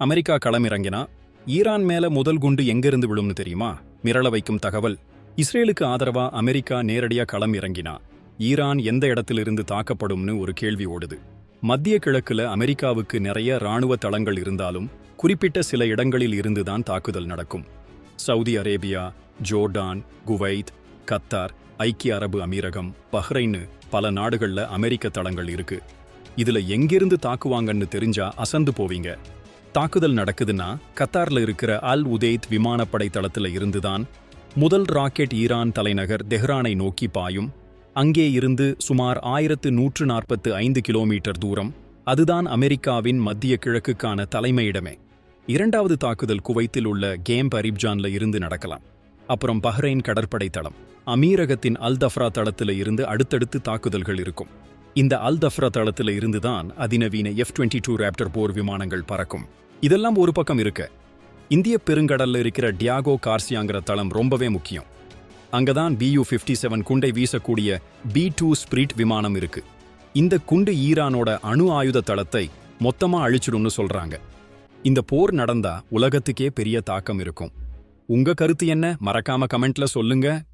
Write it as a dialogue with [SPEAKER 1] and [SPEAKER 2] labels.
[SPEAKER 1] America களமிறங்கினா Iran மேல முதல் குண்டு எங்கிருந்து விழும்னு தெரியுமா? மிரள வைக்கும் தகவல். இஸ்ரேலுக்கு ஆதரவா அமெரிக்கா நேரடியா களம் இறங்கினா ஈரான் எந்த இடத்திலிருந்து தாக்கப்படும்னு ஒரு கேள்வி ஓடுது. மத்திய கிழக்குல அமெரிக்காவுக்கு நிறைய ராணுவ தளங்கள் இருந்தாலும் குறிப்பிட்ட சில இடங்களில் இருந்துதான் தாக்குதல் நடக்கும். Saudi Arabia Jordan Kuwait Qatar ஐக்கிய அரபு அமீரகம் பஹ்ரைன்னு பல நாடுகள்ல அமெரிக்க தளங்கள் இருக்கு. இதுல எங்கிருந்து தாக்குவாங்கன்னு தெரிஞ்சா அசந்து போவீங்க. தாக்குதல் நடக்குதுன்னா கத்தார்ல இருக்கிற அல் உதேத் விமானப்படை தளத்துல இருந்துதான் முதல் ராக்கெட் ஈரான் தலைநகர் தெஹ்ரானை நோக்கி பாயும். அங்கே இருந்து சுமார் ஆயிரத்து நூற்று நாற்பத்து ஐந்து கிலோமீட்டர் தூரம். அதுதான் அமெரிக்காவின் மத்திய கிழக்குக்கான தலைமையிடமே. இரண்டாவது தாக்குதல் குவைத்தில் உள்ள கேம் பரிப்ஜான்ல இருந்து நடக்கலாம். அப்புறம் பஹ்ரைன் கடற்படை தளம். அமீரகத்தின் அல் தஃப்ரா தளத்துல இருந்து அடுத்தடுத்து தாக்குதல்கள் இருக்கும். இந்த அல் தஃப்ரா தளத்துல இருந்துதான் அதிநவீன எஃப் டுவெண்ட்டி டூ ராப்டர் போர் விமானங்கள் பறக்கும். இதெல்லாம் ஒரு பக்கம் இருக்க. இந்திய பெருங்கடல்ல இருக்கிற டியாகோ கார்சியாங்கிற தளம் ரொம்பவே முக்கியம். அங்கதான் பியூ ஃபிஃப்டி செவன் குண்டை வீசக்கூடிய பி டூ ஸ்பிரிட் விமானம் இருக்கு. இந்த குண்டு ஈரானோட அணு ஆயுத தளத்தை மொத்தமா அழிச்சிடும்னு சொல்றாங்க. இந்த போர் நடந்தா உலகத்துக்கே பெரிய தாக்கம் இருக்கும். உங்க கருத்து என்ன? மறக்காம கமெண்ட்ல சொல்லுங்க.